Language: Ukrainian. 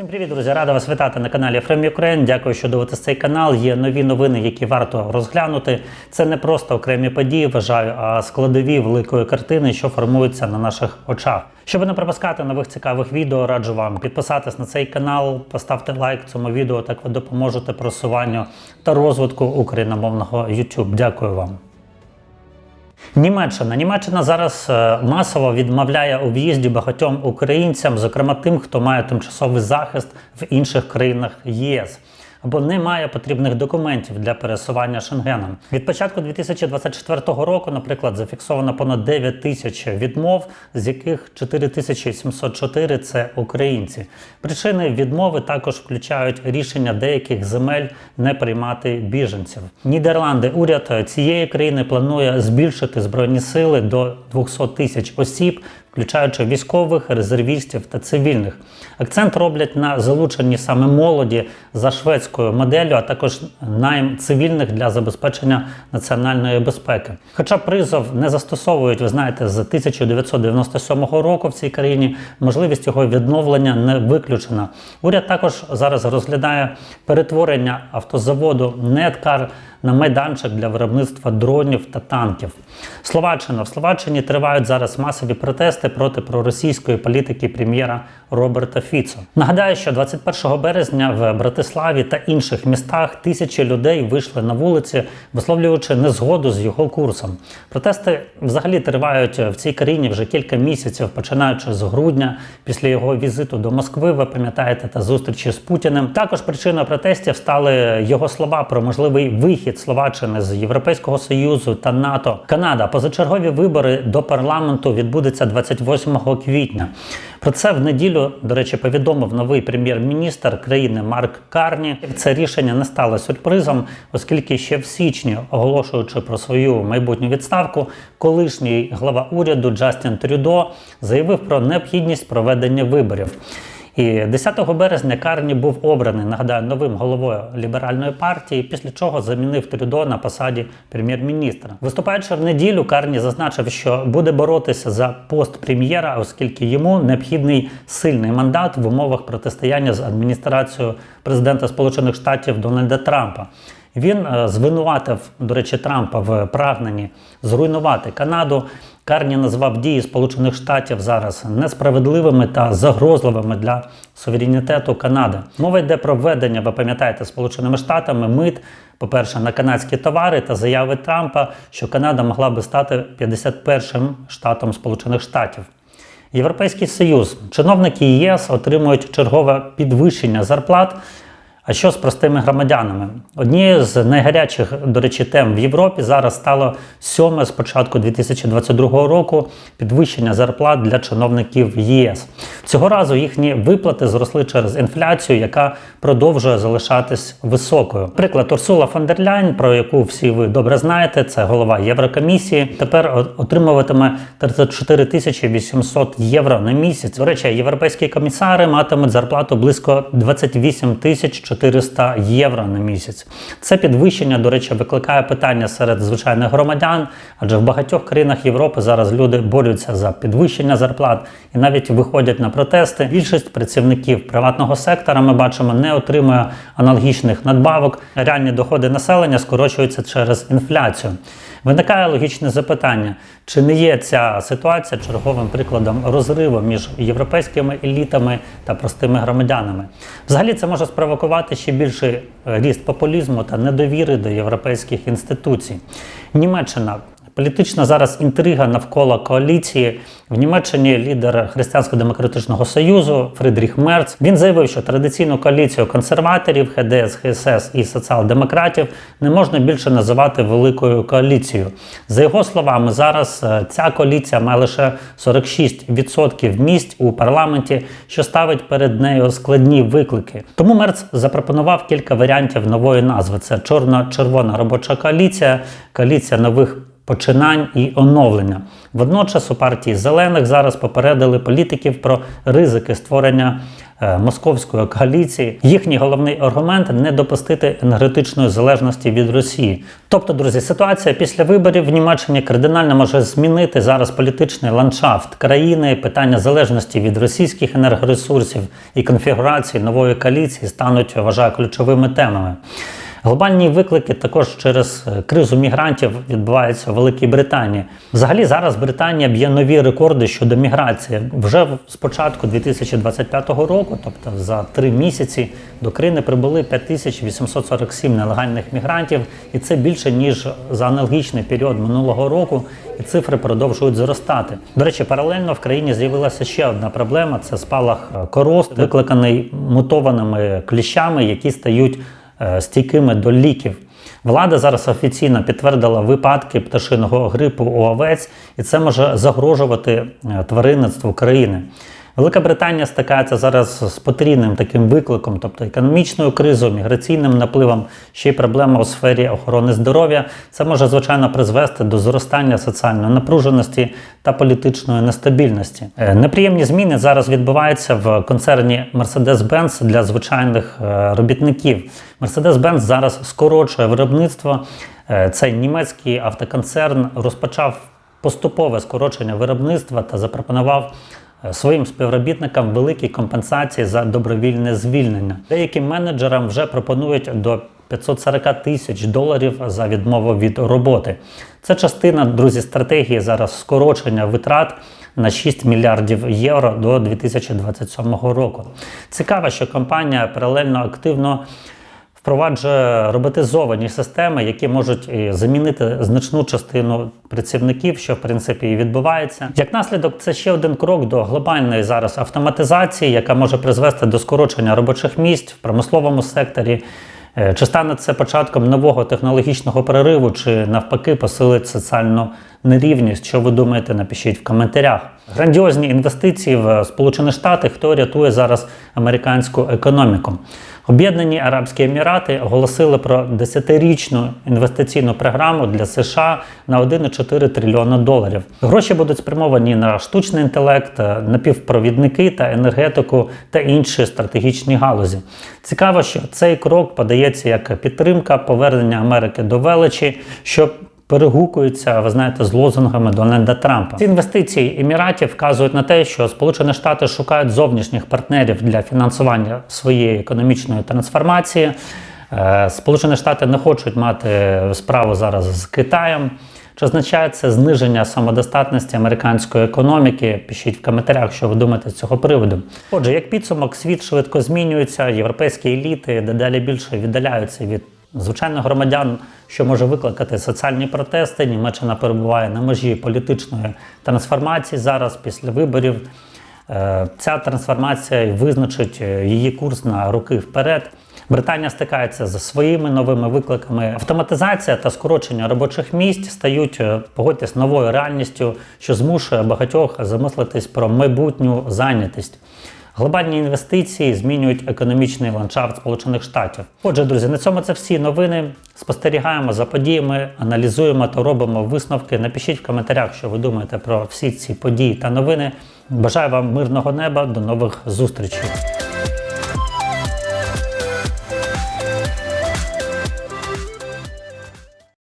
Всім привіт, друзі! Рада вас вітати на каналі Frame Ukraine. Дякую, що дивитесь цей канал. Є нові новини, які варто розглянути. Це не просто окремі події, вважаю, а складові великої картини, що формуються на наших очах. Щоб не пропускати нових цікавих відео, раджу вам підписатись на цей канал, поставте лайк цьому відео. Так ви допоможете просуванню та розвитку україномовного YouTube. Дякую вам. Німеччина. Німеччина зараз е, масово відмовляє у в'їзді багатьом українцям, зокрема тим, хто має тимчасовий захист в інших країнах ЄС. Або не має потрібних документів для пересування Шенгеном. Від початку 2024 року, наприклад, зафіксовано понад 9 тисяч відмов, з яких 4704 – це українці. Причини відмови також включають рішення деяких земель не приймати біженців. Нідерланди, уряд цієї країни планує збільшити збройні сили до 200 тисяч осіб включаючи військових, резервістів та цивільних. Акцент роблять на залученні саме молоді за шведською моделлю, а також найм цивільних для забезпечення національної безпеки. Хоча призов не застосовують, ви знаєте, з 1997 року в цій країні можливість його відновлення не виключена. Уряд також зараз розглядає перетворення автозаводу Неткар на майданчик для виробництва дронів та танків. Словаччина в Словаччині тривають зараз масові протести проти проросійської політики прем'єра Роберта Фіцо. Нагадаю, що 21 березня в Братиславі та інших містах тисячі людей вийшли на вулиці, висловлюючи незгоду з його курсом. Протести взагалі тривають в цій країні вже кілька місяців, починаючи з грудня, після його візиту до Москви. Ви пам'ятаєте та зустрічі з Путіним. Також причиною протестів стали його слова про можливий вихід Словаччини з Європейського союзу та НАТО. Канада позачергові вибори до парламенту відбудеться 28 квітня. Про це в неділю, до речі, повідомив новий прем'єр-міністр країни Марк Карні. Це рішення не стало сюрпризом, оскільки ще в січні, оголошуючи про свою майбутню відставку, колишній глава уряду Джастін Трюдо заявив про необхідність проведення виборів. І 10 березня Карні був обраний, нагадаю, новим головою ліберальної партії, після чого замінив Трюдо на посаді прем'єр-міністра. Виступаючи в неділю, Карні зазначив, що буде боротися за пост прем'єра, оскільки йому необхідний сильний мандат в умовах протистояння з адміністрацією президента Сполучених Штатів Дональда Трампа. Він е, звинуватив, до речі, Трампа в прагненні зруйнувати Канаду. Карні назвав дії Сполучених Штатів зараз несправедливими та загрозливими для суверенітету Канади. Мова йде про введення, ви пам'ятаєте, Сполученими Штатами мит, по-перше, на канадські товари та заяви Трампа, що Канада могла би стати 51-м штатом Сполучених Штатів. Європейський Союз, чиновники ЄС отримують чергове підвищення зарплат. А що з простими громадянами? Однією з найгарячих, до речі, тем в Європі зараз стало сьоме з початку 2022 року підвищення зарплат для чиновників ЄС. Цього разу їхні виплати зросли через інфляцію, яка продовжує залишатись високою. Приклад Урсула фон дер Ляйн, про яку всі ви добре знаєте, це голова Єврокомісії. Тепер отримуватиме 34 тисячі 800 євро на місяць. До речі, європейські комісари матимуть зарплату близько 28 тисяч 400 євро на місяць. Це підвищення, до речі, викликає питання серед звичайних громадян, адже в багатьох країнах Європи зараз люди борються за підвищення зарплат і навіть виходять на протести. Більшість працівників приватного сектора ми бачимо не отримує аналогічних надбавок. Реальні доходи населення скорочуються через інфляцію. Виникає логічне запитання: чи не є ця ситуація черговим прикладом розриву між європейськими елітами та простими громадянами? Взагалі, це може спровокувати ще більший ріст популізму та недовіри до європейських інституцій. Німеччина. Політична зараз інтрига навколо коаліції в Німеччині лідер Християнсько-демократичного союзу Фридріх Мерц. Він заявив, що традиційну коаліцію консерваторів, ХДС, ХСС і соціал-демократів не можна більше називати великою коаліцією. За його словами, зараз е, ця коаліція має лише 46% місць у парламенті, що ставить перед нею складні виклики. Тому Мерц запропонував кілька варіантів нової назви: це чорно-червона робоча коаліція, коаліція нових починань і оновлення. Водночас у партії зелених зараз попередили політиків про ризики створення е, московської коаліції. Їхній головний аргумент не допустити енергетичної залежності від Росії. Тобто, друзі, ситуація після виборів в Німеччині кардинально може змінити зараз політичний ландшафт країни. Питання залежності від російських енергоресурсів і конфігурації нової коаліції стануть, вважаю, ключовими темами. Глобальні виклики також через е, кризу мігрантів відбуваються у Великій Британії. Взагалі зараз Британія б'є нові рекорди щодо міграції. Вже з початку 2025 року, тобто за три місяці, до країни прибули 5847 нелегальних мігрантів, і це більше ніж за аналогічний період минулого року. І цифри продовжують зростати. До речі, паралельно в країні з'явилася ще одна проблема: це спалах е, корозт, викликаний мутованими кліщами, які стають стійкими до ліків. Влада зараз офіційно підтвердила випадки пташиного грипу у овець, і це може загрожувати е, тваринництву країни. Велика Британія стикається зараз з потрійним таким викликом, тобто економічною кризою, міграційним напливом, ще й проблема у сфері охорони здоров'я. Це може звичайно призвести до зростання соціальної напруженості та політичної нестабільності. Е, Неприємні зміни зараз відбуваються в концерні Mercedes-Benz для звичайних е, робітників. Mercedes-Benz зараз скорочує виробництво. Е, Цей німецький автоконцерн розпочав поступове скорочення виробництва та запропонував своїм співробітникам великі компенсації за добровільне звільнення. Деяким менеджерам вже пропонують до 540 тисяч доларів за відмову від роботи. Це частина, друзі, стратегії зараз скорочення витрат на 6 мільярдів євро до 2027 року. Цікаво, що компанія паралельно активно впроваджує роботизовані системи, які можуть замінити значну частину працівників, що в принципі і відбувається. Як наслідок, це ще один крок до глобальної зараз автоматизації, яка може призвести до скорочення робочих місць в промисловому секторі. Е, Чи стане це початком нового технологічного перериву, чи навпаки посилить соціальну нерівність? Що ви думаєте, напишіть в коментарях. Грандіозні інвестиції в Сполучені Штати, хто рятує зараз американську економіку. Об'єднані Арабські Емірати оголосили про 10-річну інвестиційну програму для США на 1,4 трильйона доларів. Гроші будуть спрямовані на штучний інтелект, напівпровідники та енергетику та інші стратегічні галузі. Цікаво, що цей крок подається як підтримка повернення Америки до величі, що перегукуються, ви знаєте, з лозунгами Дональда Трампа. Ці інвестиції Еміратів вказують на те, що Сполучені Штати шукають зовнішніх партнерів для фінансування своєї економічної трансформації. Е, Сполучені Штати не хочуть мати справу зараз з Китаєм. Чи означає це зниження самодостатності американської економіки? Пишіть в коментарях, що ви думаєте з цього приводу. Отже, як підсумок, світ швидко змінюється, європейські еліти дедалі більше віддаляються від звичайних громадян, що може викликати соціальні протести. Німеччина перебуває на межі політичної трансформації зараз після виборів. Е, Ця трансформація визначить е, її курс на роки вперед. Британія стикається з своїми новими викликами. Автоматизація та скорочення робочих місць стають, е, погодьтесь, новою реальністю, що змушує багатьох замислитись про майбутню зайнятість. Глобальні інвестиції змінюють економічний ландшафт Сполучених Штатів. Отже, друзі, на цьому це всі новини. Спостерігаємо за подіями, аналізуємо та робимо висновки. Напишіть в коментарях, що ви думаєте про всі ці події та новини. Бажаю вам мирного неба. До нових зустрічей.